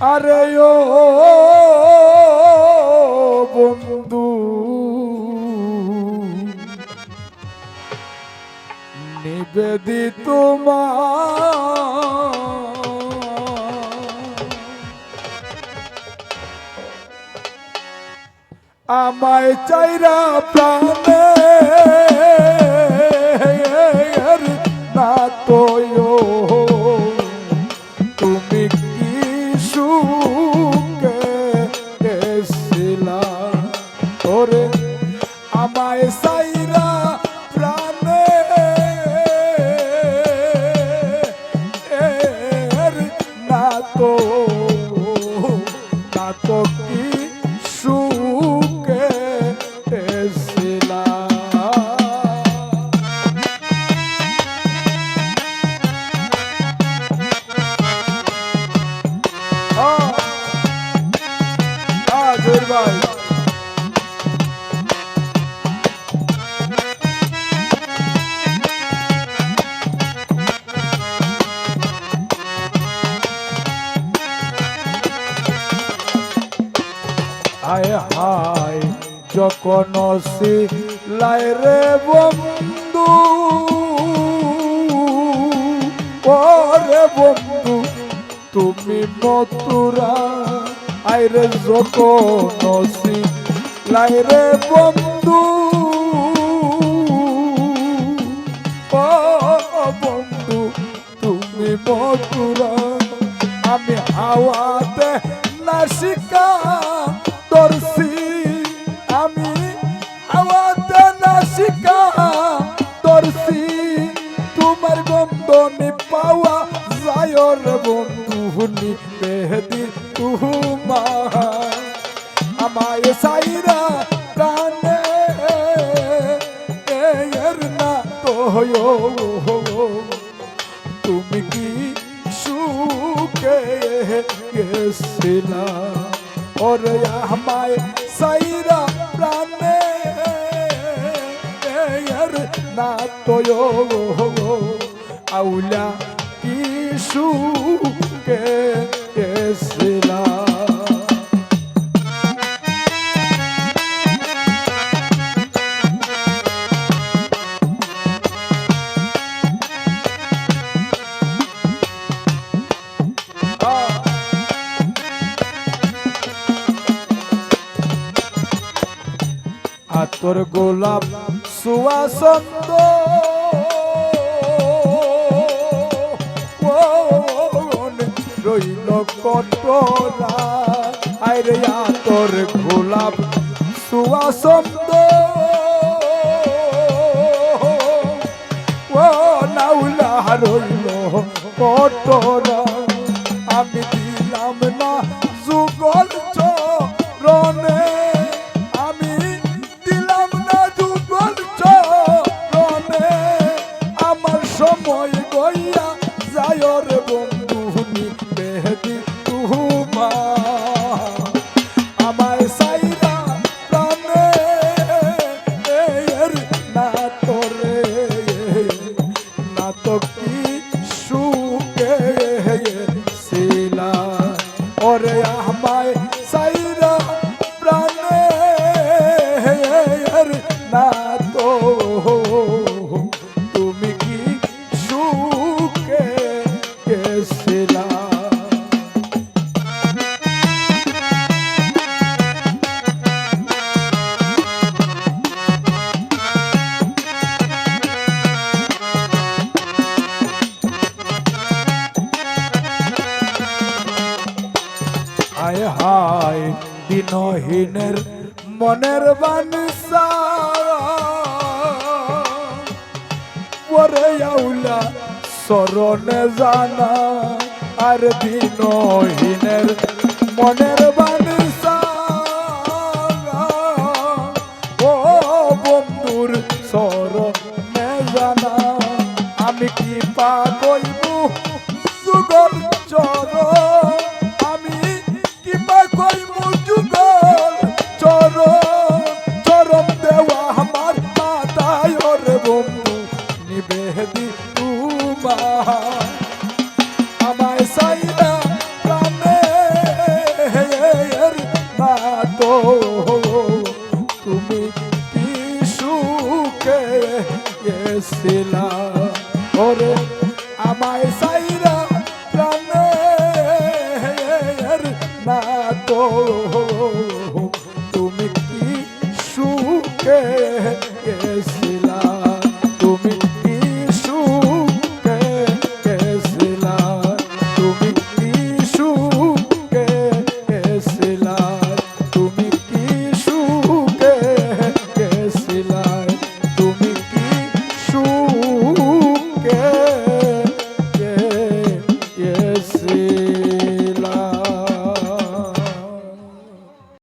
আরে ও বন্ধু। নিবেদিত মা। আমায় চাইরা প্রাণে না তোয় সুখে হায় হায়, যখন সিলাই রে বন্ধু, ওরে বন্ধু, তুমি মতুরা আইরে যখন সিলাই রে বন্ধু বন্ধু, তুমি মতুরা আমি হাওয়াতে নাসিকা। বন্ধু নি বেহদি তোমার আমায় সাইরা প্রাণে এর না তো তুমি কি সুখে গেছিলা? ওরে আমায় সাইরা প্রাণে এর না তোয় আউলা কি সুখে গেছিলা আতর গোলাপ রইল কটরা। আরে আতর গোলাপ সুয়াসন্দ ও নাউলা রইল কটরা। আমি দিলাম না যুগল চরণে। আমি দিলাম না যুগল চরণে। আমার সময় গইয়া যায় রে বন্ধুনি বেহদি তুমা দিনহীনের মনের বানসা। আউলা, স্মরণে জানা আর দিনহীনের মনের বানসা। ও বন্ধুর স্মরণে জানা, আমি কি পা বেহদি তুমা আমায় সাইদা প্রাণে না তো তুমি পিসুকে গেছিলা? ওরে, আমায় সাইরা প্রাণে না তো তুমি কি সুখে